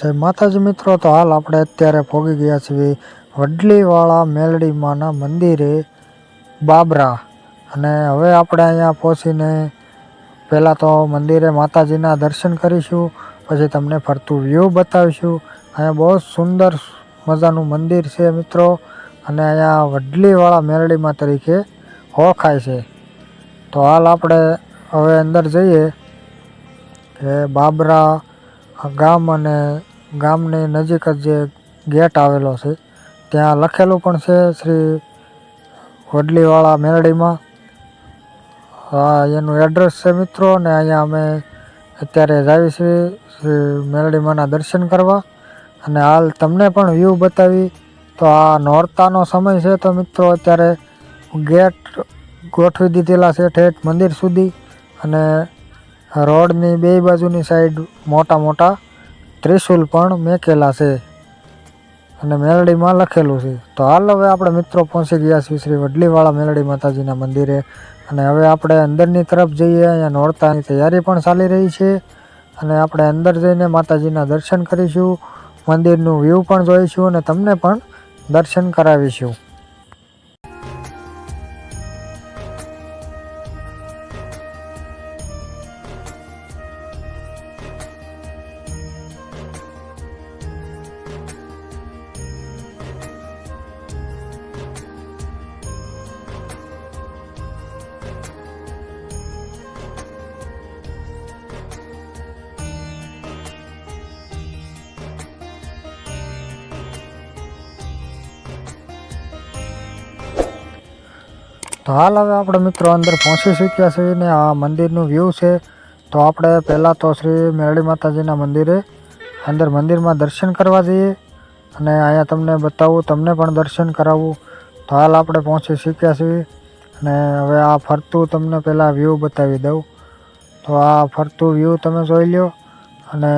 જય માતાજી મિત્રો, તો હાલ આપણે અત્યારે ભોગી ગયા છીએ વડલીવાળા મેલડીમાના મંદિરે બાબરા. અને હવે આપણે અહીંયા પહોંચીને પહેલાં તો મંદિરે માતાજીના દર્શન કરીશું, પછી તમને ફરતું વ્યૂ બતાવીશું. અહીંયા બહુ સુંદર મજાનું મંદિર છે મિત્રો, અને અહીંયા વડલીવાળા મેલડીમાં તરીકે ઓળખાય છે. તો હાલ આપણે હવે અંદર જઈએ કે બાબરા ગામ અને ગામની નજીક જ જે ગેટ આવેલો છે, ત્યાં લખેલું પણ છે શ્રી વડલીવાળા મેરડીમાં. હા, એનું એડ્રેસ છે મિત્રો ને અહીંયા અમે અત્યારે જાવી છીએ શ્રી મેરડીમાના દર્શન કરવા. અને હાલ તમને પણ વ્યૂ બતાવી, તો આ નોરતાનો સમય છે તો મિત્રો, અત્યારે ગેટ ગોઠવી દીધેલા છે ઠેઠ મંદિર સુધી. અને રોડની બે બાજુની સાઈડ મોટા મોટા ત્રિશુલ પણ મેકેલા છે અને મેલડીમાં લખેલું છે. તો હાલ હવે આપણે મિત્રો પહોંચી ગયા છીએ શ્રી વડલીવાળા મેલડી માતાજીના મંદિરે અને હવે આપણે અંદરની તરફ જઈએ, અહીંયા નોરતાની તૈયારી પણ ચાલી રહી છે અને આપણે અંદર જઈને માતાજીના દર્શન કરીશું, મંદિરનું વ્યૂ પણ જોઈશું અને તમને પણ દર્શન કરાવીશું. તો હાલ હવે આપણે મિત્રો અંદર પહોંચી ચૂક્યા છીએ ને આ મંદિરનું વ્યૂ છે. તો આપણે પહેલાં તો શ્રી મેરળી માતાજીના મંદિરે અંદર મંદિરમાં દર્શન કરવા જઈએ અને અહીંયા તમને બતાવું, તમને પણ દર્શન કરાવવું તો હાલ આપણે પહોંચી શીખ્યા છીએ અને હવે આ ફરતું તમને પહેલાં વ્યૂ બતાવી દઉં. તો આ ફરતું વ્યૂ તમે જોઈ લો અને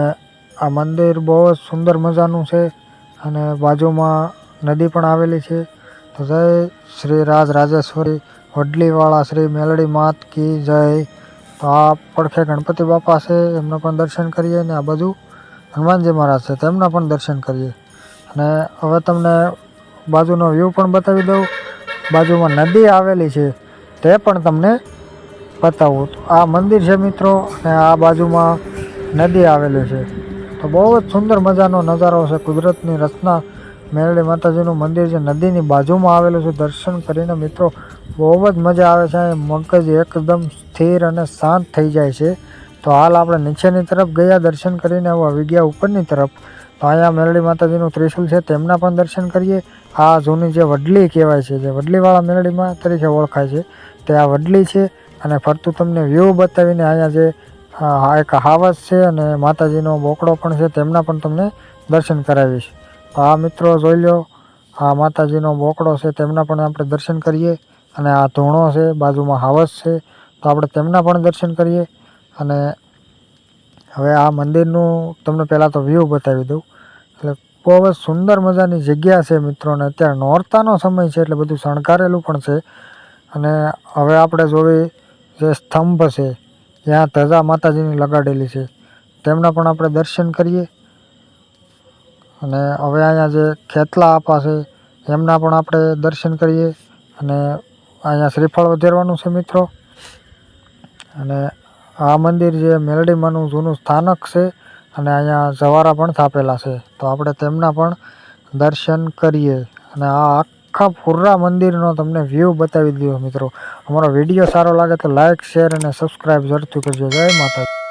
આ મંદિર બહુ જ સુંદર મજાનું છે અને બાજુમાં નદી પણ આવેલી છે. તો જય શ્રી રાજ રાજેશ્વરી. વડલીવાળા શ્રી મેલડી માત કી જય. તો આ પડખે ગણપતિ બાપા છે, એમના પણ દર્શન કરીએ ને આ બાજુ હનુમાનજી મહારાજ છે, તેમના પણ દર્શન કરીએ. અને હવે તમને બાજુનો વ્યૂ પણ બતાવી દઉં. બાજુમાં નદી આવેલી છે, તે પણ તમને બતાવું. તો આ મંદિર છે મિત્રો, અને આ બાજુમાં નદી આવેલી છે. તો બહુ જ સુંદર મજાનો નજારો છે, કુદરતની રચના. મેરડી માતાજીનું મંદિર છે. નદીની બાજુમાં આવેલું છે. દર્શન કરીને મિત્રો, બહુ જ મજા આવે છે. મગજ એકદમ સ્થિર અને શાંત થઈ જાય છે. તો હાલ આપણે નીચેની તરફ ગયા, દર્શન કરીને આવી ગયા ઉપરની તરફ. તો અહીંયા મેરડી માતાજીનું ત્રિશુલ છે. તેમના પણ દર્શન કરીએ. આ જૂની જે વડલી કહેવાય છે, જે વડલીવાળા મેરડીમાં તરીકે ઓળખાય છે. તે આ વડલી છે અને ફરતું તમને વ્યૂ બતાવીને અહીંયા જે એક હાવસ છે અને માતાજીનો બોકડો પણ છે. તેમના પણ તમને દર્શન કરાવીશ. આ મિત્રો, જોઈ લો આ માતાજીનો બોકડો છે, તેમના પણ આપણે દર્શન કરીએ. અને આ ધૂણો છે, બાજુમાં હાવસ છે, તો આપણે તેમના પણ દર્શન કરીએ. અને હવે આ મંદિરનું તમને પહેલાં તો વ્યૂ બતાવી દઉં. એટલે બહુ જ સુંદર મજાની જગ્યા છે મિત્રોને અત્યારે નોરતાનો સમય છે, એટલે બધું શણગારેલું પણ છે. અને હવે આપણે જોવી જે સ્તંભ છે, ત્યાં ધજા માતાજીની લગાડેલી છે. તેમના પણ આપણે દર્શન કરીએ. અને હવે અહીંયા જે ખેતલા આપા છે, એમના પણ આપણે દર્શન કરીએ. અને અહીંયા શ્રીફળ વધેરવાનું છે મિત્રો. અને આ મંદિર જે મેલડીમાંનું જૂનું સ્થાનક છે, અને અહીંયા જવારા પણ થાપેલા છે. તો આપણે તેમના પણ દર્શન કરીએ. અને આ આખા પૂરા મંદિરનો તમને વ્યૂ બતાવી દીધો મિત્રો. અમારો વીડિયો સારો લાગે તો લાઇક શેર અને સબસ્ક્રાઈબ જરૂરથી કરજો. જય માતાજી.